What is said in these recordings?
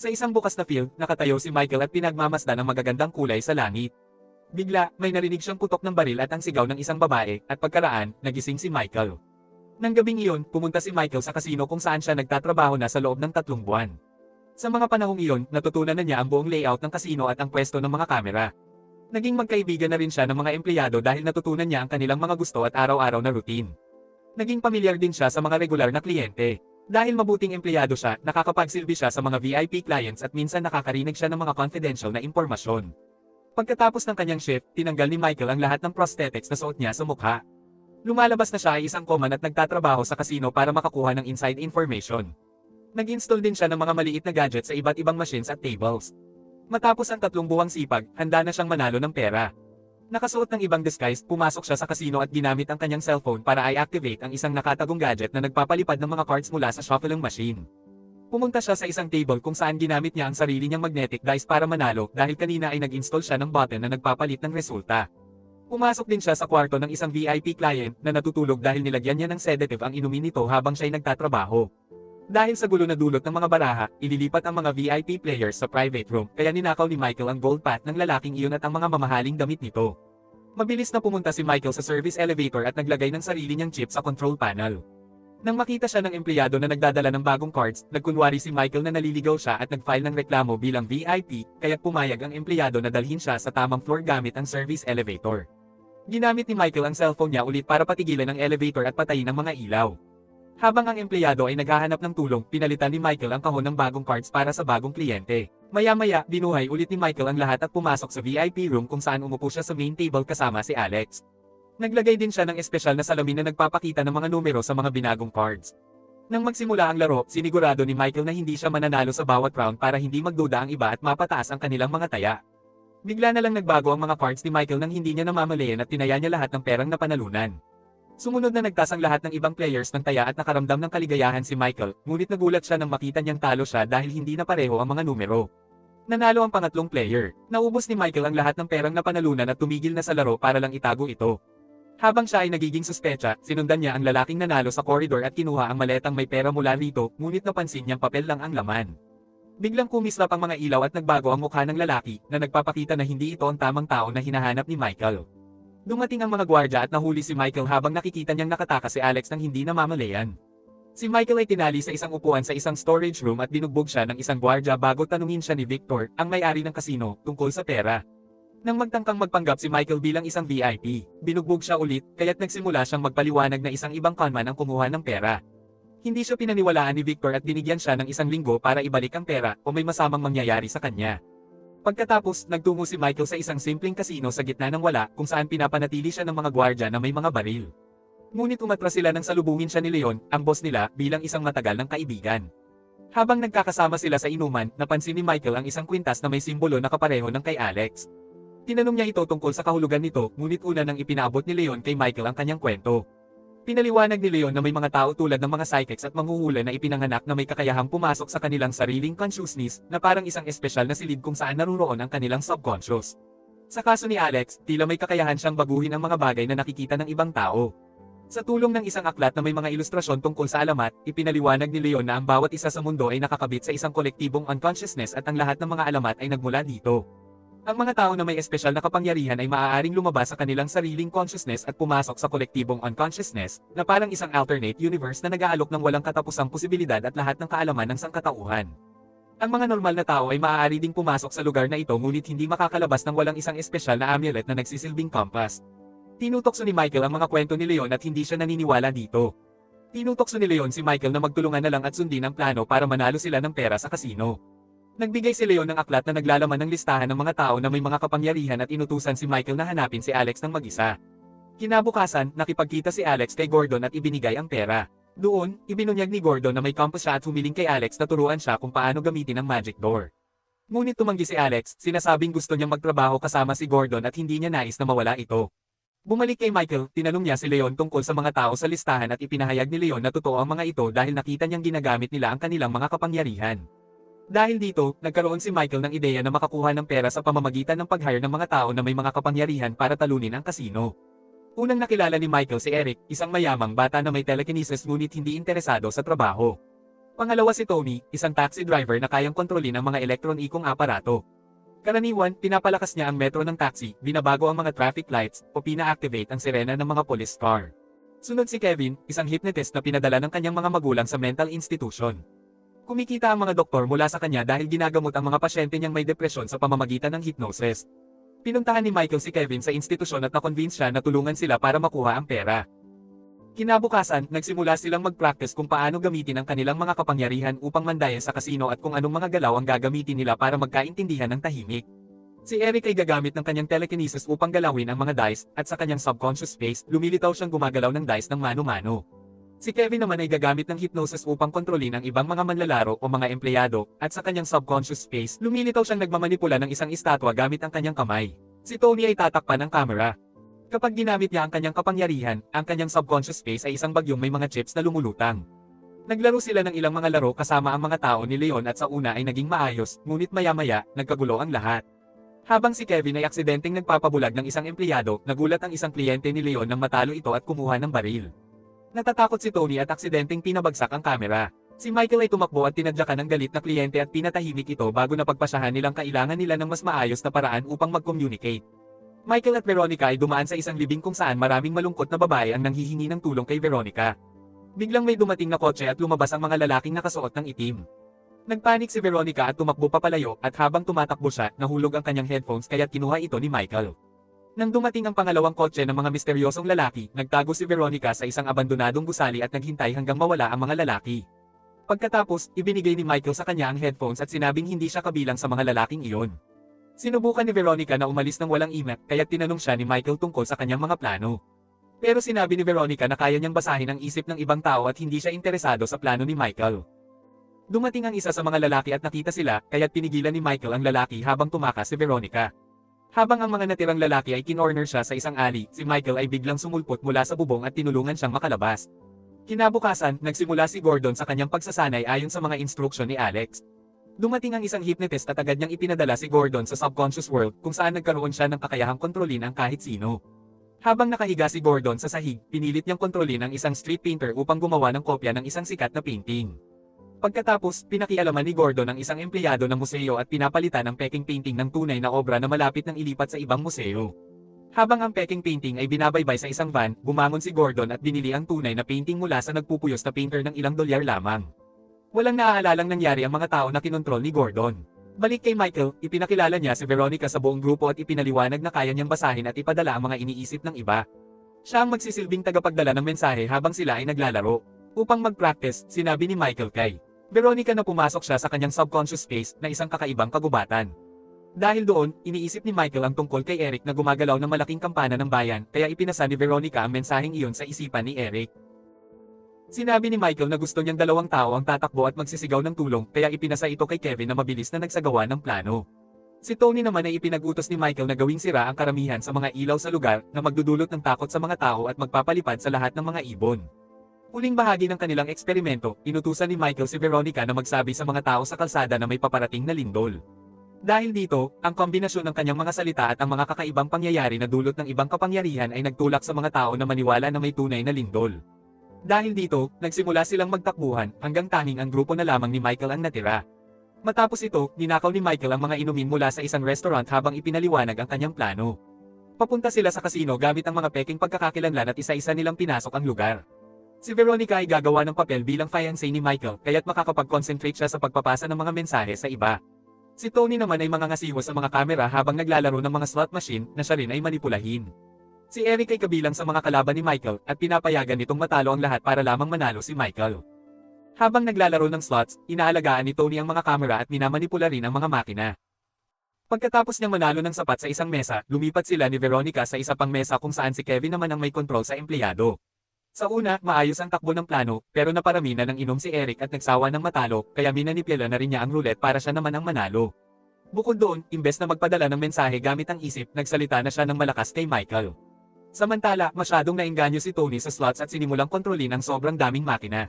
Sa isang bukas na field, nakatayo si Michael at pinagmamasdan ng magagandang kulay sa langit. Bigla, may narinig siyang putok ng baril at ang sigaw ng isang babae, at pagkaraan, nagising si Michael. Nang gabing iyon, pumunta si Michael sa kasino kung saan siya nagtatrabaho na sa loob ng tatlong buwan. Sa mga panahong iyon, natutunan na niya ang buong layout ng kasino at ang pwesto ng mga kamera. Naging magkaibigan na rin siya ng mga empleyado dahil natutunan niya ang kanilang mga gusto at araw-araw na routine. Naging pamilyar din siya sa mga regular na kliyente. Dahil mabuting empleyado siya, nakakapagsilbi siya sa mga VIP clients at minsan nakakarinig siya ng mga confidential na impormasyon. Pagkatapos ng kanyang shift, tinanggal ni Michael ang lahat ng prosthetics na suot niya sa mukha. Lumalabas na siya ay isang common at nagtatrabaho sa kasino para makakuha ng inside information. Nag-install din siya ng mga maliit na gadgets sa iba't ibang machines at tables. Matapos ang tatlong buwang sipag, handa na siyang manalo ng pera. Nakasuot ng ibang disguise, pumasok siya sa kasino at ginamit ang kanyang cellphone para i-activate ang isang nakatagong gadget na nagpapalipad ng mga cards mula sa shuffling machine. Pumunta siya sa isang table kung saan ginamit niya ang sarili niyang magnetic dice para manalo dahil kanina ay nag-install siya ng button na nagpapalit ng resulta. Pumasok din siya sa kwarto ng isang VIP client na natutulog dahil nilagyan niya ng sedative ang inumin nito habang siya'y nagtatrabaho. Dahil sa gulo na dulot ng mga baraha, ililipat ang mga VIP players sa private room kaya ninakaw ni Michael ang gold path ng lalaking iyon at ang mga mamahaling damit nito. Mabilis na pumunta si Michael sa service elevator at naglagay ng sarili niyang chip sa control panel. Nang makita siya ng empleyado na nagdadala ng bagong cards, nagkunwari si Michael na naliligaw siya at nag-file ng reklamo bilang VIP, kaya't pumayag ang empleyado na dalhin siya sa tamang floor gamit ang service elevator. Ginamit ni Michael ang cellphone niya ulit para patigilan ang elevator at patayin ang mga ilaw. Habang ang empleyado ay naghahanap ng tulong, pinalitan ni Michael ang kahon ng bagong cards para sa bagong kliyente. Maya-maya, binuhay ulit ni Michael ang lahat at pumasok sa VIP room kung saan umupo siya sa main table kasama si Alex. Naglagay din siya ng espesyal na salamin na nagpapakita ng mga numero sa mga binagong cards. Nang magsimula ang laro, sinigurado ni Michael na hindi siya mananalo sa bawat round para hindi magduda ang iba at mapataas ang kanilang mga taya. Bigla na lang nagbago ang mga cards ni Michael nang hindi niya namamalayan at tinaya niya lahat ng perang napanalunan. Sumunod na nagtasang lahat ng ibang players ng taya at nakaramdam ng kaligayahan si Michael, ngunit nagulat siya nang makita niyang talo siya dahil hindi na pareho ang mga numero. Nanalo ang pangatlong player. Naubos ni Michael ang lahat ng perang napanalunan at tumigil na sa laro para lang itago ito. Habang siya ay nagiging suspecha, sinundan niya ang lalaking nanalo sa koridor at kinuha ang maletang may pera mula rito, ngunit napansin niyang papel lang ang laman. Biglang kumislap ang mga ilaw at nagbago ang mukha ng lalaki, na nagpapakita na hindi ito ang tamang tao na hinahanap ni Michael. Dumating ang mga gwardya at nahuli si Michael habang nakikita niyang nakatakas si Alex nang hindi namamalayan. Si Michael ay tinali sa isang upuan sa isang storage room at binugbog siya ng isang gwardya bago tanungin siya ni Victor, ang may-ari ng kasino, tungkol sa pera. Nang magtangkang magpanggap si Michael bilang isang VIP, binugbog siya ulit, kaya't nagsimula siyang magpaliwanag na isang ibang conman ang kumuha ng pera. Hindi siya pinaniwalaan ni Victor at binigyan siya ng isang linggo para ibalik ang pera o may masamang mangyayari sa kanya. Pagkatapos, nagtungo si Michael sa isang simpleng kasino sa gitna ng wala kung saan pinapanatili siya ng mga gwardya na may mga baril. Ngunit umatras sila nang salubungin siya ni Leon, ang boss nila, bilang isang matagal ng kaibigan. Habang nagkakasama sila sa inuman, napansin ni Michael ang isang kwintas na may simbolo na kapareho ng kay Alex. Tinanong niya ito tungkol sa kahulugan nito, ngunit una nang ipinaabot ni Leon kay Michael ang kanyang kwento. Pinaliwanag ni Leon na may mga tao tulad ng mga psychics at manghuhula na ipinanganak na may kakayahang pumasok sa kanilang sariling consciousness na parang isang espesyal na silid kung saan naruroon ang kanilang subconscious. Sa kaso ni Alex, tila may kakayahan siyang baguhin ang mga bagay na nakikita ng ibang tao. Sa tulong ng isang aklat na may mga ilustrasyon tungkol sa alamat, ipinaliwanag ni Leon na ang bawat isa sa mundo ay nakakabit sa isang kolektibong unconsciousness at ang lahat ng mga alamat ay nagmula dito. Ang mga tao na may espesyal na kapangyarihan ay maaaring lumabas sa kanilang sariling consciousness at pumasok sa kolektibong unconsciousness, na parang isang alternate universe na nag-aalok ng walang katapusang posibilidad at lahat ng kaalaman ng sangkatauhan. Ang mga normal na tao ay maaari ding pumasok sa lugar na ito ngunit hindi makakalabas ng walang isang espesyal na amulet na nagsisilbing compass. Tinutokso ni Michael ang mga kwento ni Leon at hindi siya naniniwala dito. Tinutokso ni Leon si Michael na magtulungan na lang at sundin ang plano para manalo sila ng pera sa kasino. Nagbigay si Leon ng aklat na naglalaman ng listahan ng mga tao na may mga kapangyarihan at inutusan si Michael na hanapin si Alex ng mag-isa. Kinabukasan, nakipagkita si Alex kay Gordon at ibinigay ang pera. Doon, ibinunyag ni Gordon na may compass siya at humiling kay Alex na turuan siya kung paano gamitin ang magic door. Ngunit tumanggi si Alex, sinasabing gusto niyang magtrabaho kasama si Gordon at hindi niya nais na mawala ito. Bumalik kay Michael, tinanong niya si Leon tungkol sa mga tao sa listahan at ipinahayag ni Leon na totoo ang mga ito dahil nakita niyang ginagamit nila ang kanilang mga kapangyarihan. Dahil dito, nagkaroon si Michael ng ideya na makakuha ng pera sa pamamagitan ng pag-hire ng mga tao na may mga kapangyarihan para talunin ang kasino. Unang nakilala ni Michael si Eric, isang mayamang bata na may telekinesis ngunit hindi interesado sa trabaho. Pangalawa si Tony, isang taxi driver na kayang kontrolin ang mga elektronikong aparato. Karaniwan, pinapalakas niya ang metro ng taxi, binabago ang mga traffic lights, o pina-activate ang sirena ng mga police car. Sunod si Kevin, isang hypnotist na pinadala ng kanyang mga magulang sa mental institution. Kumikita ang mga doktor mula sa kanya dahil ginagamot ang mga pasyente niyang may depresyon sa pamamagitan ng hypnosis. Pinuntahan ni Michael si Kevin sa institusyon at na-convince siya na tulungan sila para makuha ang pera. Kinabukasan, nagsimula silang mag-practice kung paano gamitin ang kanilang mga kapangyarihan upang mandaya sa kasino at kung anong mga galaw ang gagamitin nila para magkaintindihan ng tahimik. Si Eric ay gagamit ng kanyang telekinesis upang galawin ang mga dice, at sa kanyang subconscious space, lumilitaw siyang gumagalaw ng dice ng mano-mano. Si Kevin naman ay gagamit ng hypnosis upang kontrolin ang ibang mga manlalaro o mga empleyado, at sa kanyang subconscious space, lumilitaw siyang nagmamanipula ng isang estatwa gamit ang kanyang kamay. Si Tony ay tatakpan ng camera. Kapag ginamit niya ang kanyang kapangyarihan, ang kanyang subconscious space ay isang bagyong may mga chips na lumulutang. Naglaro sila ng ilang mga laro kasama ang mga tao ni Leon at sa una ay naging maayos, ngunit maya-maya, nagkagulo ang lahat. Habang si Kevin ay aksidenteng nagpapabulag ng isang empleyado, nagulat ang isang kliyente ni Leon nang matalo ito at kumuha ng baril. Natatakot si Tony at aksidenteng pinabagsak ang kamera. Si Michael ay tumakbo at tinadyakan ng galit na kliyente at pinatahimik ito bago napagpasyahan nilang kailangan nila ng mas maayos na paraan upang mag-communicate. Michael at Veronica ay dumaan sa isang libing kung saan maraming malungkot na babae ang nanghihingi ng tulong kay Veronica. Biglang may dumating na kotse at lumabas ang mga lalaking nakasuot ng itim. Nagpanik si Veronica at tumakbo papalayo at habang tumatakbo siya, nahulog ang kanyang headphones kaya't kinuha ito ni Michael. Nang dumating ang pangalawang kotse ng mga misteryosong lalaki, nagtago si Veronica sa isang abandonadong gusali at naghintay hanggang mawala ang mga lalaki. Pagkatapos, ibinigay ni Michael sa kanya ang headphones at sinabing hindi siya kabilang sa mga lalaking iyon. Sinubukan ni Veronica na umalis ng walang imak kaya tinanong siya ni Michael tungkol sa kanyang mga plano. Pero sinabi ni Veronica na kaya niyang basahin ang isip ng ibang tao at hindi siya interesado sa plano ni Michael. Dumating ang isa sa mga lalaki at nakita sila, kaya't pinigilan ni Michael ang lalaki habang tumakas si Veronica. Habang ang mga natirang lalaki ay kinorner siya sa isang alley, si Michael ay biglang sumulpot mula sa bubong at tinulungan siyang makalabas. Kinabukasan, nagsimula si Gordon sa kanyang pagsasanay ayon sa mga instruksyon ni Alex. Dumating ang isang hypnotist at agad niyang ipinadala si Gordon sa subconscious world kung saan nagkaroon siya ng kakayahang kontrolin ang kahit sino. Habang nakahiga si Gordon sa sahig, pinilit niyang kontrolin ang isang street painter upang gumawa ng kopya ng isang sikat na painting. Pagkatapos, pinakialaman ni Gordon ang isang empleyado ng museo at pinapalitan ang peking painting ng tunay na obra na malapit ng ilipat sa ibang museo. Habang ang peking painting ay binabaybay sa isang van, bumangon si Gordon at binili ang tunay na painting mula sa nagpupuyos na painter ng ilang dolyar lamang. Walang naaalalang nangyari ang mga tao na kinontrol ni Gordon. Balik kay Michael, ipinakilala niya si Veronica sa buong grupo at ipinaliwanag na kaya niyang basahin at ipadala ang mga iniisip ng iba. Siya ang magsisilbing tagapagdala ng mensahe habang sila ay naglalaro. Upang mag-practice, sinabi ni Michael kay Veronica na pumasok siya sa kanyang subconscious space na isang kakaibang kagubatan. Dahil doon, iniisip ni Michael ang tungkol kay Eric na gumagalaw ng malaking kampana ng bayan, kaya ipinasa ni Veronica ang mensaheng iyon sa isipan ni Eric. Sinabi ni Michael na gusto niyang dalawang tao ang tatakbo at magsisigaw ng tulong, kaya ipinasa ito kay Kevin na mabilis na nagsagawa ng plano. Si Tony naman ay ipinagutos ni Michael na gawing sira ang karamihan sa mga ilaw sa lugar na magdudulot ng takot sa mga tao at magpapalipad sa lahat ng mga ibon. Huling bahagi ng kanilang eksperimento, inutusan ni Michael si Veronica na magsabi sa mga tao sa kalsada na may paparating na lindol. Dahil dito, ang kombinasyon ng kanyang mga salita at ang mga kakaibang pangyayari na dulot ng ibang kapangyarihan ay nagtulak sa mga tao na maniwala na may tunay na lindol. Dahil dito, nagsimula silang magtakbuhan hanggang tanging ang grupo na lamang ni Michael ang natira. Matapos ito, ninakaw ni Michael ang mga inumin mula sa isang restaurant habang ipinaliwanag ang kanyang plano. Papunta sila sa kasino gamit ang mga peking pagkakakilanlan at isa-isa nilang pinasok ang lugar. Si Veronica ay gagawa ng papel bilang fiancé ni Michael kaya't makakapag-concentrate siya sa pagpapasa ng mga mensahe sa iba. Si Tony naman ay mangangasiwa sa mga kamera habang naglalaro ng mga slot machine na siya rin ay manipulahin. Si Eric ay kabilang sa mga kalaban ni Michael at pinapayagan nitong matalo ang lahat para lamang manalo si Michael. Habang naglalaro ng slots, inaalagaan ni Tony ang mga kamera at minamanipula rin ang mga makina. Pagkatapos niyang manalo ng sapat sa isang mesa, lumipat sila ni Veronica sa isa pang mesa kung saan si Kevin naman ang may kontrol sa empleyado. Sa una, maayos ang takbo ng plano, pero naparami na ng inom si Eric at nagsawa ng matalo, kaya minanipila na rin niya ang roulette para siya naman ang manalo. Bukod doon, imbes na magpadala ng mensahe gamit ang isip, nagsalita na siya ng malakas kay Michael. Samantala, masyadong nainganyo si Tony sa slots at sinimulang kontrolin ang sobrang daming makina.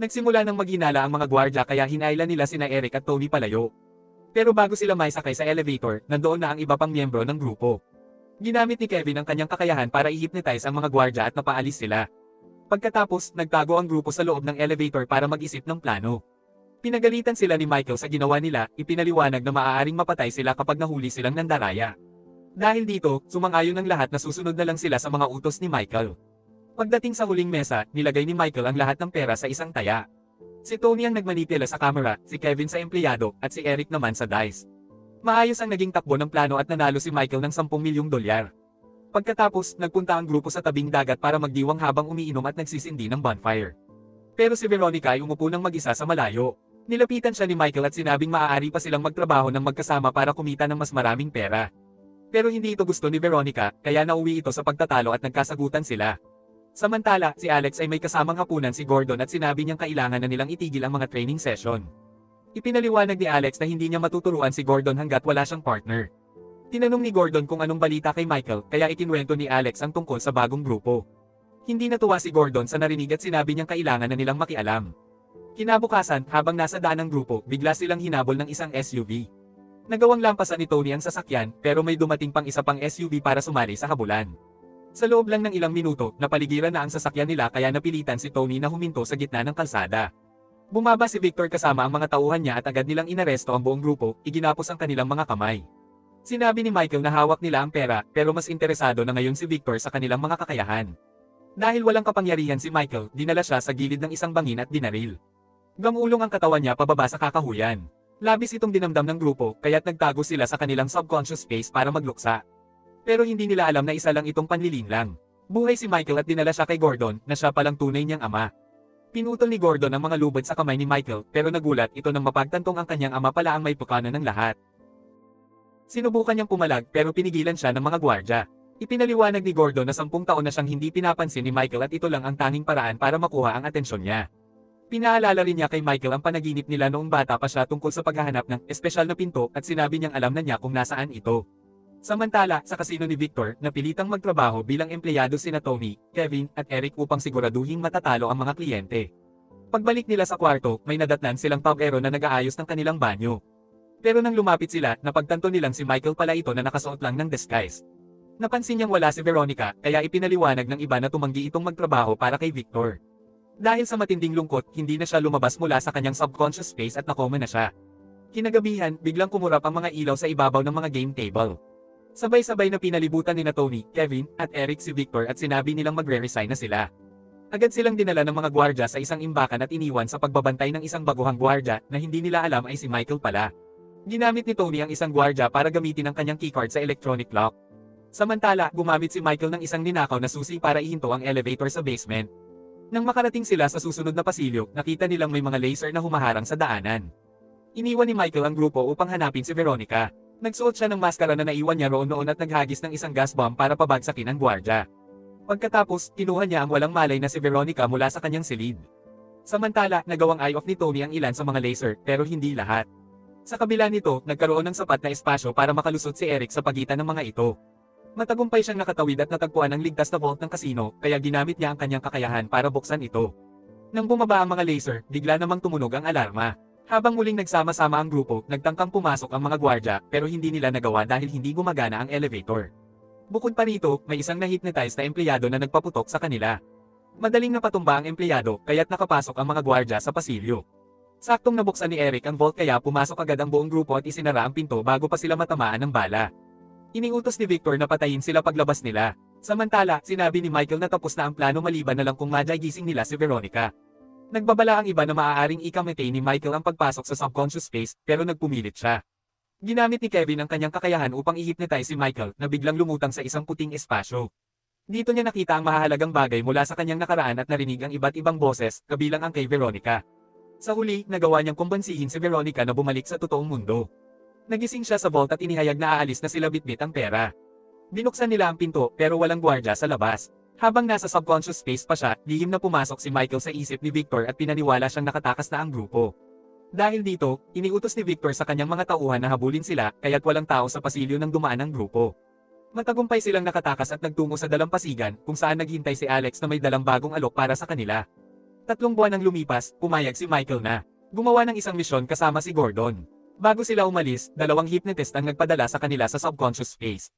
Nagsimula ng maghinala ang mga gwardya kaya hinailan nila sina Eric at Tony palayo. Pero bago sila may sakay sa elevator, nandoon na ang iba pang miyembro ng grupo. Ginamit ni Kevin ang kanyang kakayahan para i-hypnotize ang mga gwardya at napaalis sila. Pagkatapos, nagtago ang grupo sa loob ng elevator para mag-isip ng plano. Pinagalitan sila ni Michael sa ginawa nila, ipinaliwanag na maaaring mapatay sila kapag nahuli silang nandaraya. Dahil dito, sumang-ayon ang lahat na susunod na lang sila sa mga utos ni Michael. Pagdating sa huling mesa, nilagay ni Michael ang lahat ng pera sa isang taya. Si Tony ang nagmanipila sa camera, si Kevin sa empleyado, at si Eric naman sa dice. Maayos ang naging takbo ng plano at nanalo si Michael ng 10 milyong dolyar. Pagkatapos, nagpunta ang grupo sa tabing dagat para magdiwang habang umiinom at nagsisindi ng bonfire. Pero si Veronica ay umupo ng mag-isa sa malayo. Nilapitan siya ni Michael at sinabing maaari pa silang magtrabaho ng magkasama para kumita ng mas maraming pera. Pero hindi ito gusto ni Veronica, kaya nauwi ito sa pagtatalo at nagkasagutan sila. Samantala, si Alex ay may kasamang hapunan si Gordon at sinabi niyang kailangan na nilang itigil ang mga training session. Ipinaliwanag ni Alex na hindi niya matuturuan si Gordon hanggat wala siyang partner. Tinanong ni Gordon kung anong balita kay Michael, kaya ikinwento ni Alex ang tungkol sa bagong grupo. Hindi natuwa si Gordon sa narinig at sinabi niyang kailangan na nilang makialam. Kinabukasan, habang nasa daan ng grupo, bigla silang hinabol ng isang SUV. Nagawang lampasan ni Tony ang sasakyan, pero may dumating pang isa pang SUV para sumali sa habulan. Sa loob lang ng ilang minuto, napaligiran na ang sasakyan nila kaya napilitan si Tony na huminto sa gitna ng kalsada. Bumaba si Victor kasama ang mga tauhan niya at agad nilang inaresto ang buong grupo, iginapos ang kanilang mga kamay. Sinabi ni Michael na hawak nila ang pera, pero mas interesado na ngayon si Victor sa kanilang mga kakayahan. Dahil walang kapangyarihan si Michael, dinala siya sa gilid ng isang bangin at dinaril. Gamulong ang katawan niya pababa sa kakahuyan. Labis itong dinamdam ng grupo, kaya't nagtago sila sa kanilang subconscious space para magluksa. Pero hindi nila alam na isa lang itong panlilin lang. Buhay si Michael at dinala siya kay Gordon, na siya palang tunay niyang ama. Pinutol ni Gordon ang mga lubid sa kamay ni Michael, pero nagulat ito nang mapagtantong ang kanyang ama pala ang may pukana ng lahat. Sinubukan niyang pumalag pero pinigilan siya ng mga gwardya. Ipinaliwanag ni Gordon na sampung taon na siyang hindi pinapansin ni Michael at ito lang ang tanging paraan para makuha ang atensyon niya. Pinaalala rin niya kay Michael ang panaginip nila noong bata pa siya tungkol sa paghahanap ng espesyal na pinto at sinabi niyang alam na niya kung nasaan ito. Samantala, sa kasino ni Victor, napilitang magtrabaho bilang empleyado sina Tony, Kevin, at Eric upang siguraduhing matatalo ang mga kliyente. Pagbalik nila sa kwarto, may nadatnan silang pabero na nag-aayos ng kanilang banyo. Pero nang lumapit sila, napagtanto nilang si Michael pala ito na nakasuot lang ng disguise. Napansin niyang wala si Veronica, kaya ipinaliwanag ng iba na tumanggi itong magtrabaho para kay Victor. Dahil sa matinding lungkot, hindi na siya lumabas mula sa kanyang subconscious space at nakoma na siya. Kinagabihan, biglang kumurap ang mga ilaw sa ibabaw ng mga game table. Sabay-sabay na pinalibutan ni na Tony, Kevin, at Eric si Victor at sinabi nilang magre-resign na sila. Agad silang dinala ng mga gwardya sa isang imbakan at iniwan sa pagbabantay ng isang baguhang gwardya na hindi nila alam ay si Michael pala. Ginamit ni Tony ang isang gwardya para gamitin ang kanyang keycard sa electronic lock. Samantala, gumamit si Michael ng isang ninakaw na susi para ihinto ang elevator sa basement. Nang makarating sila sa susunod na pasilyo, nakita nilang may mga laser na humaharang sa daanan. Iniwan ni Michael ang grupo upang hanapin si Veronica. Nagsuot siya ng maskara na naiwan niya roon noon at naghagis ng isang gas bomb para pabagsakin ang gwardya. Pagkatapos, kinuha niya ang walang malay na si Veronica mula sa kanyang silid. Samantala, nagawang eye off ni Tony ang ilan sa mga laser, pero hindi lahat. Sa kabila nito, nagkaroon ng sapat na espasyo para makalusot si Eric sa pagitan ng mga ito. Matagumpay siyang nakatawid at natagpuan ang ligtas na vault ng kasino, kaya ginamit niya ang kanyang kakayahan para buksan ito. Nang bumaba ang mga laser, bigla namang tumunog ang alarma. Habang muling nagsama-sama ang grupo, nagtangkang pumasok ang mga gwardya, pero hindi nila nagawa dahil hindi gumagana ang elevator. Bukod pa rito, may isang na-hypnotize na empleyado na nagpaputok sa kanila. Madaling napatumba ang empleyado, kaya't nakapasok ang mga gwardya sa pasilyo. Saktong nabuksan ni Eric ang vault kaya pumasok agad ang buong grupo at isinara ang pinto bago pa sila matamaan ng bala. Iniutos ni Victor na patayin sila paglabas nila. Samantala, sinabi ni Michael na tapos na ang plano maliban na lang kung gising nila si Veronica. Nagbabala ang iba na maaaring ikamatay ni Michael ang pagpasok sa subconscious space, pero nagpumilit siya. Ginamit ni Kevin ang kanyang kakayahan upang i-hypnotize si Michael na biglang lumutang sa isang puting espasyo. Dito niya nakita ang mahahalagang bagay mula sa kanyang nakaraan at narinig ang iba't ibang boses, kabilang ang kay Veronica. Sa huli, nagawa niyang kumbansihin si Veronica na bumalik sa totoong mundo. Nagising siya sa vault at inihayag na aalis na sila bitbit ang pera. Binuksan nila ang pinto pero walang gwardya sa labas. Habang nasa subconscious space pa siya, lihim na pumasok si Michael sa isip ni Victor at pinaniwala siyang nakatakas na ang grupo. Dahil dito, iniutos ni Victor sa kanyang mga tauhan na habulin sila, kaya't walang tao sa pasilyo ng dumaan ang grupo. Matagumpay silang nakatakas at nagtungo sa dalampasigan, kung saan naghintay si Alex na may dalang bagong alok para sa kanila. Tatlong buwan nang lumipas, pumayag si Michael na. Gumawa ng isang misyon kasama si Gordon. Bago sila umalis, dalawang hypnotist ang nagpadala sa kanila sa subconscious space.